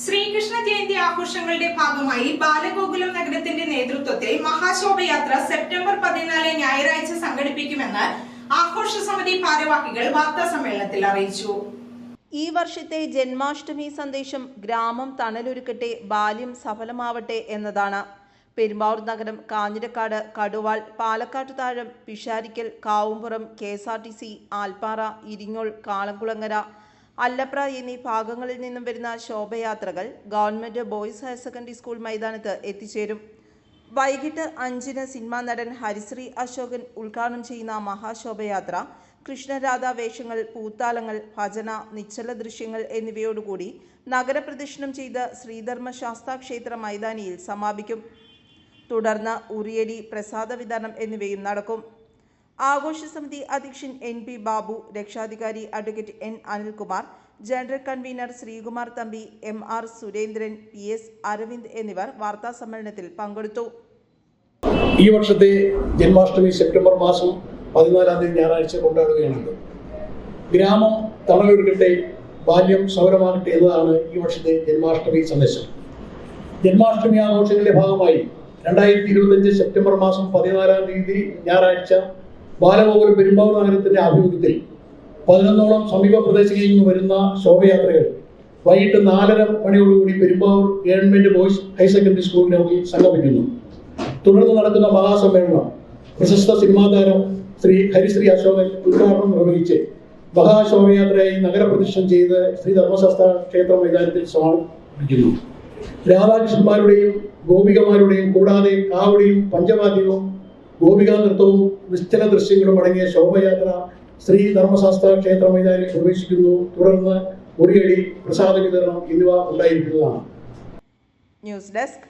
ശ്രീകൃഷ്ണ ജയന്തി ആഘോഷങ്ങളുടെ ഭാഗമായി ബാലഗോകുലം നഗരത്തിന്റെ നേതൃത്വത്തിൽ മഹാശോഭയാത്ര സെപ്റ്റംബർ പതിനാല് ഞായറാഴ്ച സംഘടിപ്പിക്കുമെന്ന് ആഘോഷ സമിതി ഭാരവാഹികൾ വാർത്താ സമ്മേളനത്തിൽ അറിയിച്ചു. ഈ വർഷത്തെ ജന്മാഷ്ടമി സന്ദേശം ഗ്രാമം തണലൊരുക്കട്ടെ ബാല്യം സഫലമാവട്ടെ എന്നതാണ്. പെരുമ്പാവൂർ നഗരം Kanjirakkad Kaduval Palakkattu Thazham Pisharikkal Kavumpuram K S R T C Alppara Iringol Kalamkulangara Allapra എന്നീ ഭാഗങ്ങളിൽ നിന്നും വരുന്ന ശോഭയാത്രകൾ government boys higher secondary school മൈതാനത്ത് എത്തിച്ചേരും. വൈകിട്ട് അഞ്ചിന് സിനിമാ നടൻ ഹരിശ്രീ അശോകൻ ഉദ്ഘാടനം ചെയ്യുന്ന മഹാശോഭയാത്ര കൃഷ്ണരാധ വേഷങ്ങൾ പൂത്താലങ്ങൾ ഭജന നിശ്ചല ദൃശ്യങ്ങൾ എന്നിവയോടുകൂടി നഗരപ്രദക്ഷിണം ചെയ്ത് ശ്രീധർമ്മ ശാസ്താ ക്ഷേത്ര മൈതാനിയിൽ സമാപിക്കും. തുടർന്ന് ഉറിയടി പ്രസാദ വിതരണം എന്നിവയും നടക്കും. ആഘോഷ സമിതി അധ്യക്ഷൻ എൻ പി ബാബു രക്ഷാധികാരി advocate N Anilkumar general convener Sreekumar Thampi M R Surendran P S Aravind എന്നിവർ വാർത്താ സമ്മേളനത്തിൽ പങ്കെടുത്തു. ഈ വർഷത്തെ ജന്മാഷ്ടമി സെപ്റ്റംബർ മാസം പതിനാലാം തീയതി ഞായറാഴ്ച കൊണ്ടാടുകയാണല്ലോ ഗ്രാമം തണലൊരുക്കട്ടെ ബാല്യം സൗരമാകട്ടെ എന്നതാണ് ഈ വർഷത്തെ ജന്മാഷ്ടമി സന്ദേശം. ജന്മാഷ്ടമി ആഘോഷങ്ങളുടെ ഭാഗമായി രണ്ടായിരത്തി ഇരുപത്തഞ്ച് സെപ്റ്റംബർ മാസം പതിനാലാം തീയതി ഞായറാഴ്ച ബാലഗോകുലം പെരുമ്പാവൂർ നഗരത്തിന്റെ ആഭിമുഖ്യത്തിൽ പതിനൊന്നോളം സമീപ പ്രദേശങ്ങളിൽ നിന്ന് വരുന്ന ശോഭയാത്രകൾ വൈകിട്ട് നാലര മണിയോടുകൂടി Perumbavoor government boys higher secondary സ്കൂളിന് ഗ്രൗണ്ടിൽ സംഗമിക്കുന്നു തുടർന്ന് നടക്കുന്ന മഹാസമ്മേളനം പ്രശസ്ത സിനിമാ താരം ശ്രീ ഹരിശ്രീ അശോകൻ ഉദ്ഘാടനം നിർവഹിച്ച് മഹാശോഭയാത്രയായി നഗരപ്രദക്ഷിണം ചെയ്ത് ശ്രീ ധർമ്മശാസ്ത്ര ക്ഷേത്ര മൈതാനത്തിൽ സമാപിക്കുന്നു രാധാകൃഷ്ണന്മാരുടെയും ഗോപികമാരുടെയും കൂടാതെ കാവടിയും പഞ്ചവാദ്യവും ഗോപികാ നൃത്തവും നിശ്ചല ദൃശ്യങ്ങളും അടങ്ങിയ ശോഭയാത്ര ശ്രീ ധർമ്മശാസ്ത്ര ക്ഷേത്ര മൈതാനിൽ പ്രവേശിക്കുന്നു തുടർന്ന് ഒരിയടി പ്രസാദ വിതരണം എന്നിവ ഉണ്ടായിരിക്കുന്നതാണ്. News desk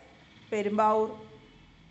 Perumbavoor.